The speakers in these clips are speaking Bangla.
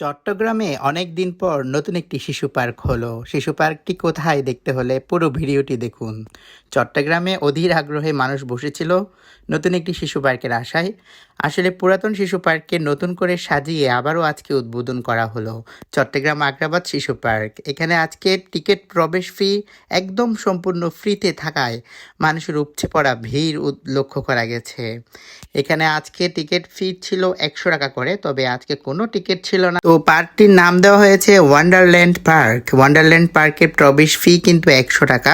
চট্টগ্রামে অনেক দিন পর নতুন একটি শিশু পার্ক হলো। শিশু পার্কটি কোথায় দেখতে হলে পুরো ভিডিওটি দেখুন। চট্টগ্রামে অধীর আগ্রহে মানুষ বসেছিল নতুন একটি শিশু পার্কের আশায়। আসলে পুরাতন শিশু পার্ককে নতুন করে সাজিয়ে আবারও আজকে উদ্বোধন করা হলো চট্টগ্রাম আগ্রাবাদ শিশু পার্ক। এখানে আজকে টিকিট প্রবেশ ফি একদম সম্পূর্ণ ফ্রিতে থাকায় মানুষের উপচে পড়া ভিড় লক্ষ্য করা গেছে। এখানে আজকে টিকিট ফি ছিল একশো টাকা করে, তবে আজকে কোনো টিকিট ছিল না। তো পার্কটির নাম দেওয়া হয়েছে ওয়ান্ডারল্যান্ড পার্ক ওয়ান্ডারল্যান্ড পার্কের প্রবেশ ফি কিন্তু একশো টাকা।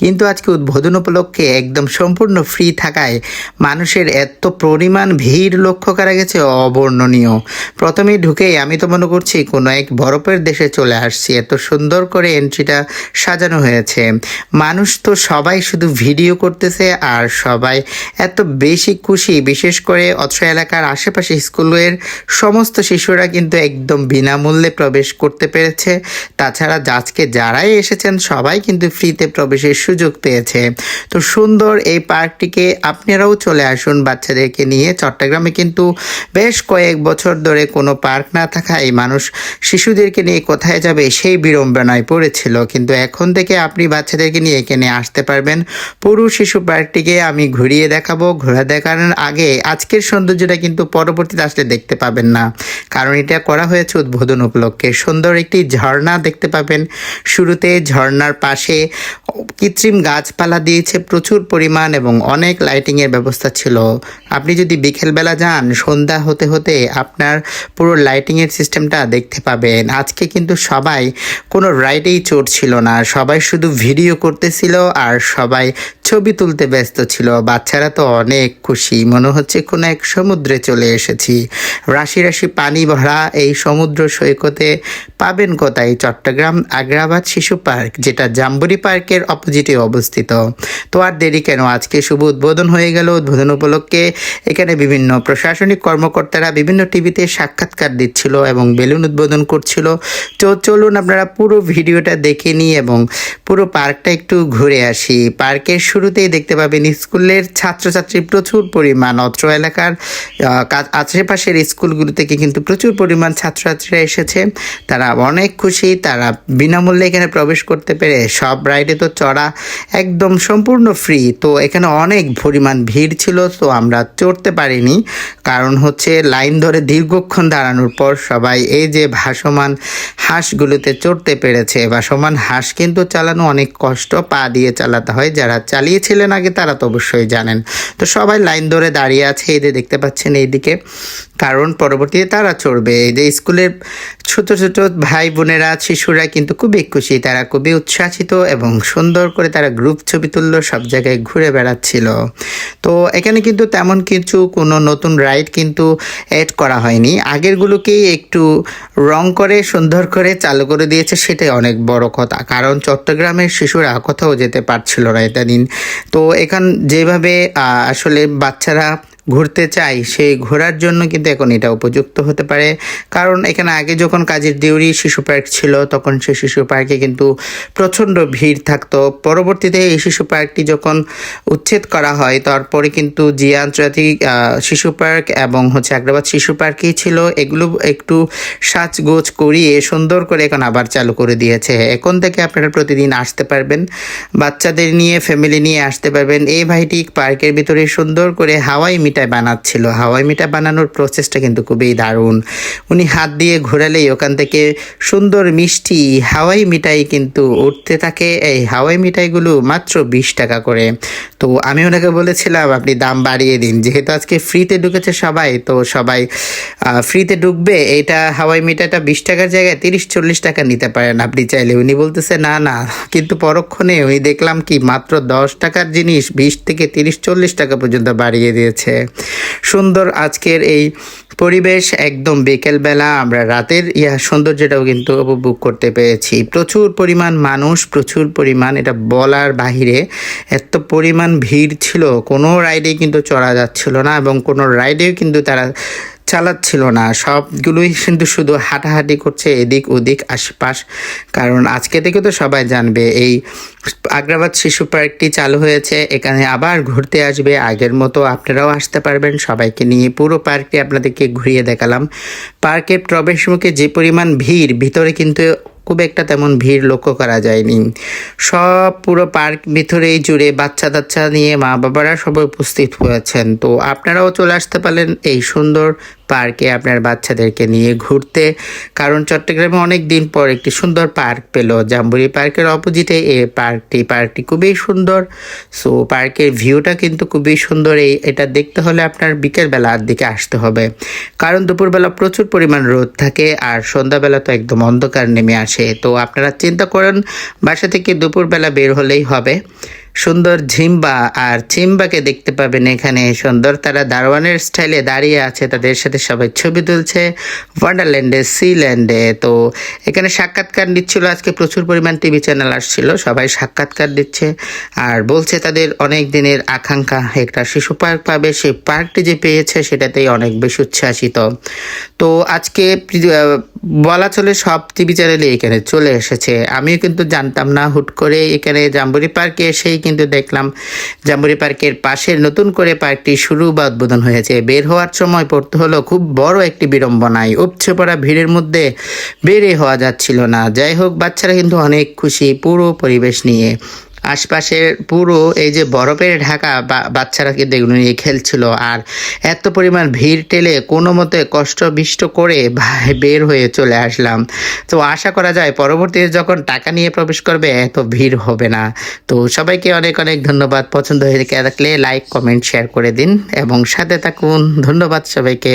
কিন্তু আজকে উদ্বোধন উপলক্ষে একদম সম্পূর্ণ ফ্রি থাকায় মানুষের এত পরিমাণ ভিড় লক্ষ্য করা গেছে অবর্ণনীয়। প্রথমে ঢুকেই আমি তো মনে করছি কোনো এক বরফের দেশে চলে আসছি। এত সুন্দর করে এন্ট্রিটা সাজানো হয়েছে। মানুষ তো সবাই শুধু ভিডিও করতেছে আর সবাই এত বেশি খুশি। বিশেষ করে অত্র এলাকার আশেপাশে স্কুলের সমস্ত শিশুরা কিন্তু একদম বিনামূল্যে প্রবেশ করতে পেরেছে। তাছাড়া আজকে যারাই এসেছেন, সবাই কিন্তু ফ্রিতে প্রবেশের সুযোগ পেয়েছে। তো সুন্দর এই পার্কটিকে আপনারাও চলে আসুন বাচ্চাদেরকে নিয়ে। চট্টগ্রামে কিন্তু বেশ কয়েক বছর ধরে কোনো পার্ক না থাকায় মানুষ শিশুদেরকে নিয়ে কোথায় যাবে সেই বিড়ম্বনায় পড়েছিল। কিন্তু এখন থেকে আপনি বাচ্চাদেরকে নিয়ে এখানে আসতে পারবেন। পুরো শিশু পার্কটিকে আমি ঘুরিয়ে দেখাবো। ঘোরা দেখানোর আগে আজকের সৌন্দর্যটা কিন্তু পরবর্তীতে আসলে দেখতে পাবেন না। কারণ এটা করা হয়েছে উদ্বোধন উপলক্ষে। সুন্দর একটি ঝর্ণা দেখতে পাবেন। শুরুতে ঝর্ণার পাশে কৃত্রিম গাছপালা দিয়েছে প্রচুর পরিমাণ এবং অনেক লাইটিংয়ের ব্যবস্থা ছিল। আপনি যদি বিকেলবেলা যান, সন্ধ্যা হতে হতে আপনার পুরো লাইটিংয়ের সিস্টেমটা দেখতে পাবেন। আজকে কিন্তু সবাই কোনো রাইডেই চড়ছিল না। সবাই শুধু ভিডিও করতেছিল আর সবাই ছবি তুলতে ব্যস্ত ছিল। বাচ্চারা তো অনেক খুশি। মনে হচ্ছে কোনো এক সমুদ্রে চলে এসেছি। রাশি রাশি পানি ভরা এই সমুদ্র সৈকতে পাবেন কোথায়? চট্টগ্রাম আগ্রাবাদ শিশু পার্ক, যেটা জাম্বুরি পার্কের অপোজিটে অবস্থিত। তো আর দেরি কেন? আজকে শুভ উদ্বোধন হয়ে গেল উদ্বোধন উপলক্ষে। এখানে বিভিন্ন প্রশাসনিক কর্মকর্তারা বিভিন্ন টিভিতে সাক্ষাৎকার দিচ্ছিল এবং বেলুন উদ্বোধন করছিল। তো চলুন আপনারা পুরো ভিডিওটা দেখে নিই এবং পুরো পার্কটা একটু ঘুরে আসি। পার্কের শুরুতেই দেখতে পাবেন স্কুলের ছাত্রছাত্রী প্রচুর পরিমাণ অত্র এলাকার আশেপাশের স্কুলগুলো থেকে কিন্তু প্রচুর পরিমাণ ছাত্রছাত্রীরা এসেছে। তারা অনেক খুশি, তারা বিনামূল্যে এখানে প্রবেশ করতে পেরে সব রাইডে তো চড়া একদম সম্পূর্ণ ফ্রি তো এখানে অনেক পরিমাণ ভিড় ছিল, তো আমরা চড়তে পারিনি। কারণ হচ্ছে লাইন ধরে দীর্ঘক্ষণ দাঁড়ানোর পর সবাই এই যে ভাসমান হাঁসগুলোতে চড়তে পেরেছে। ভাসমান হাঁস কিন্তু চালানো অনেক কষ্ট, পা দিয়ে চালাতে হয়। যারা চালিয়েছিলেন আগে তারা তো অবশ্যই জানেন। তো সবাই লাইন ধরে দাঁড়িয়ে আছে, এই যে দেখতে পাচ্ছেন এইদিকে। কারণ পরবর্তীতে তারা চড়বে। এই যে স্কুলের ছোট ছোট ভাই বোনেরা, শিশুরা কিন্তু খুবই খুশি। তারা খুবই উচ্ছ্বাসিত এবং সুন্দর করে তারা গ্রুপ ছবি তুললো, সব জায়গায় ঘুরে বেড়াচ্ছিল। তো এখানে কিন্তু তেমন কিছু কোনো নতুন রাইড কিন্তু অ্যাড করা হয়নি। আগেরগুলোকেই একটু রং করে, সুন্দর করে চালু করে দিয়েছে, সেটাই অনেক বড় কথা। কারণ চট্টগ্রামের শিশুরা কোথাও যেতে পারছিল না এটা দিন তো এখান যেভাবে আসলে বাচ্চারা ঘুরতে চাই, সেই ঘোরার জন্য কিন্তু এখন এটা উপযুক্ত হতে পারে। কারণ এখানে আগে যখন কাজের দিউরি শিশু পার্ক ছিল, তখন সেই শিশু পার্কে কিন্তু প্রচণ্ড ভিড় থাকতো। পরবর্তীতে এই শিশু পার্কটি যখন উচ্ছেদ করা হয়, তারপরে কিন্তু জিয়া আন্তর্জাতিক শিশু পার্ক এবং হচ্ছে আগ্রাবাদ শিশু পার্কই ছিল, এগুলো একটু সাজগোজ করিয়ে সুন্দর করে এখন আবার চালু করে দিয়েছে। এখন থেকে আপনারা প্রতিদিন আসতে পারবেন, বাচ্চাদের নিয়ে ফ্যামিলি নিয়ে আসতে পারবেন। এই ভাইটি পার্কের ভিতরে সুন্দর করে হাওয়াই মিঠাই বানাচ্ছিল। হাওয়াই মিঠাই বানানোর প্রসেসটা কিন্তু খুবই দারুণ। উনি হাত দিয়ে ঘোরালেই ওখান থেকে সুন্দর মিষ্টি হাওয়াই মিঠাই কিন্তু উঠতে থাকে। এই হাওয়াই মিঠাইগুলো মাত্র বিশ টাকা করে। তো আমি ওনাকে বলেছিলাম, আপনি দাম বাড়িয়ে দিন। যেহেতু আজকে ফ্রিতে ঢুকেছে সবাই, তো সবাই ফ্রিতে ঢুকবে এটা হাওয়াই মিঠাইটা বিশ টাকার জায়গায় তিরিশ, চল্লিশ টাকা নিতে পারেন আপনি চাইলে। উনি বলতেছে, না না। কিন্তু পরক্ষণে উনি দেখলাম কি মাত্র দশ টাকার জিনিস বিশ থেকে তিরিশ, চল্লিশ টাকা পর্যন্ত বাড়িয়ে দিয়েছে। সুন্দর আজকের এই পরিবেশ, একদম বিকেলবেলা আমরা রাতের, ইয়া, সৌন্দর্যটাও কিন্তু উপভোগ করতে পেরেছি। প্রচুর পরিমাণ মানুষ, প্রচুর পরিমাণ, এটা বলার বাহিরে, এত পরিমাণ ভিড় ছিল, কোনো রাইডেই কিন্তু চড়া যাচ্ছিল না এবং কোনো রাইডেও কিন্তু তারা চালাচ্ছিল না। সবগুলোই কিন্তু শুধু হাঁটাহাঁটি করছে এদিক ওদিক আশপাশ। কারণ আজকে থেকে তো সবাই জানবে, এই আগ্রাবাদ শিশু পার্কটি চালু হয়েছে। এখানে আবার ঘুরতে আসবে। আগের মতো আপনারাও আসতে পারবেন। সবাইকে নিয়ে পুরো পার্কটি আপনাদেরকে ঘুরিয়ে দেখালাম। পার্কের প্রবেশমুখে যে পরিমাণ ভিড়, ভিতরে কিন্তু খুব একটা তেমন ভিড় লক্ষ্য করা যায়নি। সব পুরো পার্ক ভিতরেই জুড়ে বাচ্চা কাচ্চা নিয়ে মা বাবারা সবাই উপস্থিত হয়েছেন। তো আপনারাও চলে আসতে পারেন এই সুন্দর পার্কে আপনার বাচ্চাদেরকে নিয়ে ঘুরতে। কারণ চট্টগ্রামে অনেক দিন পর একটি সুন্দর পার্ক পেল। জাম্বুরি পার্কের অপোজিটে এই পার্কটি পার্কটি খুবই সুন্দর। সো পার্কের ভিউটা কিন্তু খুবই সুন্দর। এই, এটা দেখতে হলে আপনার বিকেলবেলার দিকে আসতে হবে। কারণ দুপুরবেলা প্রচুর পরিমাণ রোদ থাকে আর সন্ধ্যাবেলা তো একদম অন্ধকার নেমে আসে। তো আপনারা চিন্তা করেন বাসা থেকে দুপুরবেলা বের হলেই হবে। সুন্দর ঝিম্বা, আর চিম্বাকে দেখতে পাবেন এখানে সুন্দর তারা দারোয়ানের স্টাইলে দাঁড়িয়ে আছে, তাদের সাথে সবাই ছবি তুলছে ওয়ান্ডারল্যান্ডে সিল্যান্ডে তো এখানে সাক্ষাৎকার নিচ্ছিল, আজকে প্রচুর পরিমাণ টিভি চ্যানেল আসছিল, সবাই সাক্ষাৎকার দিচ্ছে, আর বলছে তাদের অনেক দিনের আকাঙ্ক্ষা, একটা শিশু পার্ক পাবে সেই পার্কটি যে পেয়েছে সেটাতেই অনেক বেশি উচ্ছ্বাসিত। তো আজকে বলা চলে সব টিভি চ্যানেলে এখানে চলে এসেছে। আমিও কিন্তু জানতাম না, হুট করে এখানে জাম্বুরি পার্কে এসেই কিন্তু দেখলাম জাম্বুরি পার্কের পাশের নতুন করে পার্কটি শুরু বা উদ্বোধন হয়েছে। বের হওয়ার সময় পড়তে হলো খুব বড় একটি বিড়ম্বনায়। উপছে পড়া ভিড়ের মধ্যে বেড়ে হওয়া যাচ্ছিল না। যাই হোক, বাচ্চারা কিন্তু অনেক খুশি পুরো পরিবেশ নিয়ে। আশপাশের পুরো এই যে বরফের ঢাকা বাচ্চারা কিন্তু এগুলো নিয়ে খেলছিল। আর এত পরিমাণ ভিড় টেলে কোনো মতে কষ্ট বিষ্ট করে বের হয়ে চলে আসলাম। তো আশা করা যায় পরবর্তীতে যখন টাকা নিয়ে প্রবেশ করবে, এত ভিড় হবে না। তো সবাইকে অনেক অনেক ধন্যবাদ। পছন্দ হয়ে থাকলে লাইক, কমেন্ট, শেয়ার করে দিন। এবং সাথে থাকুন। ধন্যবাদ সবাইকে।